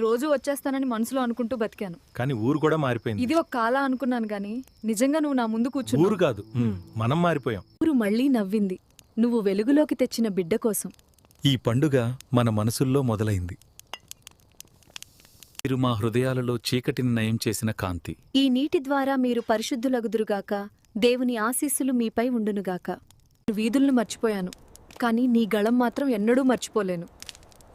రోజు వచ్చేస్తానని మనసులో అనుకుంటూ బతికాను. కానీ ఊరు కూడా మారిపోయింది. ఇది ఒక కాల అనుకున్నాను గాని నిజంగా నువ్వు నా ముందు ఊరు కూర్చున్నావు కాదు మనం మారిపోయాం. ఊరు మళ్ళీ నవ్వింది. నువ్వు వెలుగులోకి తెచ్చిన బిడ్డ కోసం. ఈ పండుగ మన మనసుల్లో మొదలైంది. మీరు మా హృదయాలలో చీకటిని నయం చేసిన కాంతి. ఈ నీటి ద్వారా మీరు పరిశుద్ధులగుదురుగాక దేవుని ఆశీస్సులు మీపై ఉండునుగాక. వీధులను మర్చిపోయాను. కానీ నీ గళం మాత్రం ఎన్నడూ మర్చిపోలేను.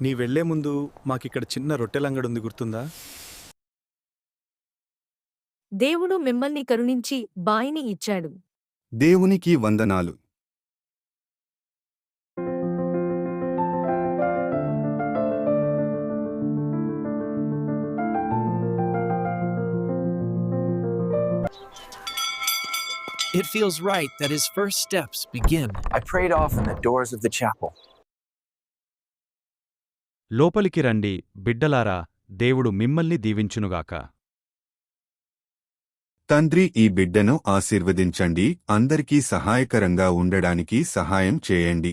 నీ వెళ్ళే ముందు మాకిక్కడ చిన్న రొట్టెలంగడుంది గుర్తుందా దేవుడు మిమ్మల్ని కరుణించి బాయిని ఇచ్చాడు దేవునికి వందనాలు It feels right that his first steps begin. I prayed often the doors of the chapel. లోపలికి రండి బిడ్డలారా దేవుడు మిమ్మల్ని దీవించునుగాక. తండ్రి ఈ బిడ్డను ఆశీర్వదించండి అందరికీ సహాయకరంగా ఉండడానికి సహాయం చేయండి.